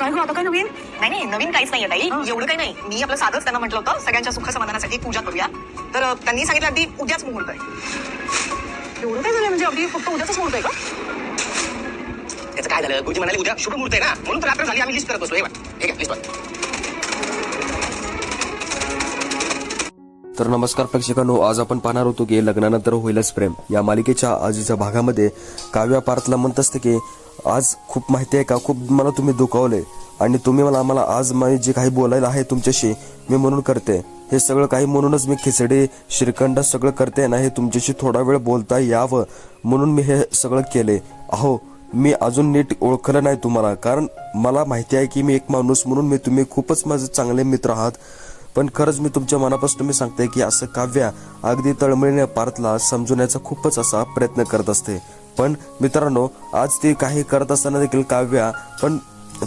काय गं आता काय नवीन? नाही नाही नवीन काहीच नाहीये ताई. हा. एवढं काही नाही. मी आपलं साधंच त्यांना म्हटलं होतं सगळ्यांच्या सुख समाधानासाठी पूजा करूया. तर त्यांनी सांगितलं अगदी उद्याच मुहूर्त आहे. एवढं काय झालं म्हणजे? अगदी फक्त उद्याच मुहूर्त आहे का? त्याचं काय झालं? गुरुजी म्हणाले उद्या शुभ मुहूर्त आहे ना. म्हणून तर रात्र झाली आम्ही लिस्ट करत बसलो हे बघ. हे घ्या लिस्ट तर नमस्कार प्रेक्षकांनो आज आपण पाहणार होतो की लग्नानंतर होईलच प्रेम. या मालिकेच्या आजच्या भागामध्ये काव्या पार्थला म्हणत असते की आज खूप माहिती आहे का? खूप मला तुम्ही दुखावले आणि तुम्ही मला आम्हाला आज माझी जे काही बोलायला आहे तुमच्याशी मी म्हणून करते. हे सगळं काही म्हणूनच मी खिचडी श्रीखंड सगळं करते ना हे तुमच्याशी थोडा वेळ बोलता यावं म्हणून मी हे सगळं केले अहो मी अजून नीट ओळखलं नाही तुम्हाला कारण मला माहिती आहे की मी एक माणूस म्हणून मी तुम्ही खूपच माझे चांगले मित्र आहात. पण खरंच मी तुमच्या मनापासून मी सांगते की असं काव्या अगदी तळमळीने पार्थला समजवण्याचा खूपच असा प्रयत्न करत असते. पण मित्रांनो आज ती काही करत असताना देखील काव्या पण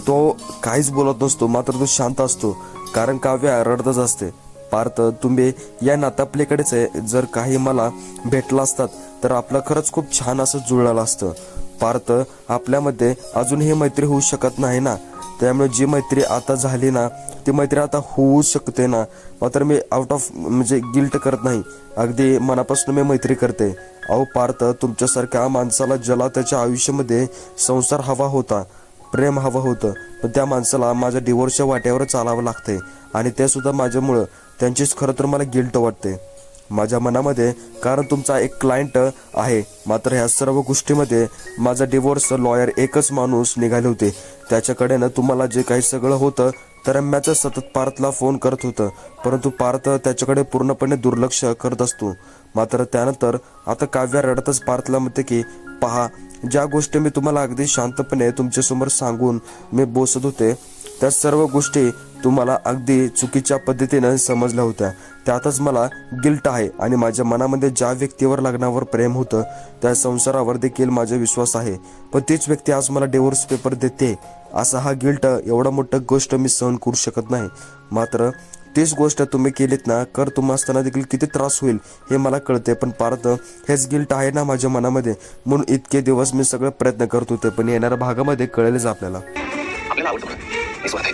तो काहीच बोलत नसतो मात्र तो शांत असतो कारण काव्या रडतच असते. पार्थ तुम्ही या नातापलीकडेच आहे. जर काही मला भेटला असतात तर आपलं खरंच खूप छान असं जुळलेलं असतं. पार्थ आपल्यामध्ये अजूनही मैत्री होऊ शकत नाही ना? त्यामुळे जी मैत्री आता झाली ना ती मैत्री आता होऊ शकते ना. मात्र मी आउट ऑफ म्हणजे गिल्ट करत नाही. अगदी मनापासून मी मैत्री करते. अहो पार्थ तुमच्यासारख्या माणसाला ज्याला त्याच्या आयुष्यामध्ये संसार हवा होता प्रेम हवं होतं पण त्या माणसाला माझ्या डिवोर्सच्या वाट्यावर चालावं लागते आणि ते सुद्धा माझ्यामुळं. त्यांचीच खरं तर मला गिल्ट वाटते. माझ्या मनामध्ये कारण तुमचा एक क्लायंट आहे. मात्र ह्या सर्व गोष्टीमध्ये माझा डिवोर्स लॉयर एकच माणूस निघाले होते. त्याच्याकडे ना तुम्हाला जे काही सगळं होतं तर रम्याचं सतत पार्थला फोन करत होतं परंतु पार्थ त्याच्याकडे पूर्णपणे दुर्लक्ष करत असतो. मात्र त्यानंतर आता काव्या रडतच पार्थला म्हणते की पहा ज्या गोष्टी मी तुम्हाला अगदी शांतपणे तुमच्यासमोर सांगून मी बोसत होते त्या सर्व गोष्टी तुम्हाला अगदी चुकीच्या पद्धतीनं समजल्या होत्या. त्यातच मला गिल्ट आहे आणि माझ्या मनामध्ये ज्या व्यक्तीवर लग्नावर प्रेम होतं त्या संसारावर देखील माझा विश्वास आहे. पण तीच व्यक्ती आज मला डिवोर्स पेपर देते. असा हा गिल्ट एवढा मोठा गोष्ट मी सहन करू शकत नाही. मात्र तीच गोष्ट तुम्ही केलीत ना कर तुम्हा असताना देखील किती त्रास होईल हे मला कळते. पण पार्थ हेच गिल्ट आहे ना माझ्या मनामध्ये. म्हणून इतके दिवस मी सगळं प्रयत्न करत होते पण येणाऱ्या भागामध्ये कळेलच आपल्याला. आपल्याला आवडतं बघा मी स्वतः आहे.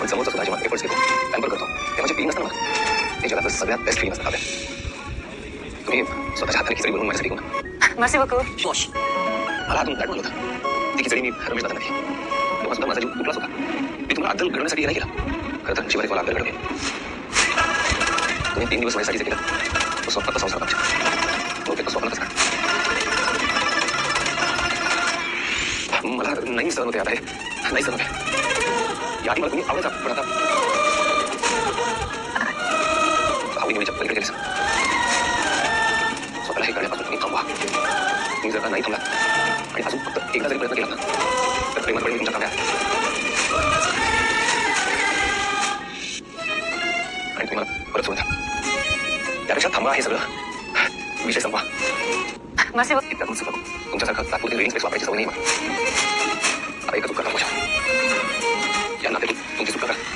पण समोरचा स्वतःच्या एफर्ट्स घेतो. पॅम्पर करतो. ते माझे फीलिंग असतात ना ते जगातलं सगळ्यात बेस्ट फीलिंग असतात आपल्या तुम्ही स्वतःच्या हाताने खिचडी बनवून माझ्यासाठी मला हातून काय ती खिचडी मी रमेश दादा नाही तेव्हा सुद्धा माझा जीव तुटलाच होता. मी तुम्हाला अद्दल घडवण्यासाठी नाही केला. खरं तर शिवाय मला अद्दल घडवे तुम्ही तीन दिवस माझ्यासाठी केला तो स्वप्नाचा संसार आमच्या. बहुतेक तो स्वप्नातच का मला नाही सहन होते आता हे. नाही सहन होते याआधी मला तुम्ही आवडायचा पण आता आवडी निवडीच्या पलीकडे गेले स्वतःला हे करण्यापासून तुम्ही थांबवा. तुम्ही जर का नाही थांबला आणि अजून फक्त एकदा जरी प्रयत्न केला ना तर प्रेमात पडेल तुमच्या ताब्यात आणि तुम्ही परत सोडून द्या. त्यापेक्षा थांबा हे सगळं. विषय संपवा. नसीब इतका तुमचं बघू. तुमच्यासारखा तात्पुरती रेंजपेक्षा वापरायची सवय नाही मला. ऐका तुमका यांना तरी तुमची सुटका करा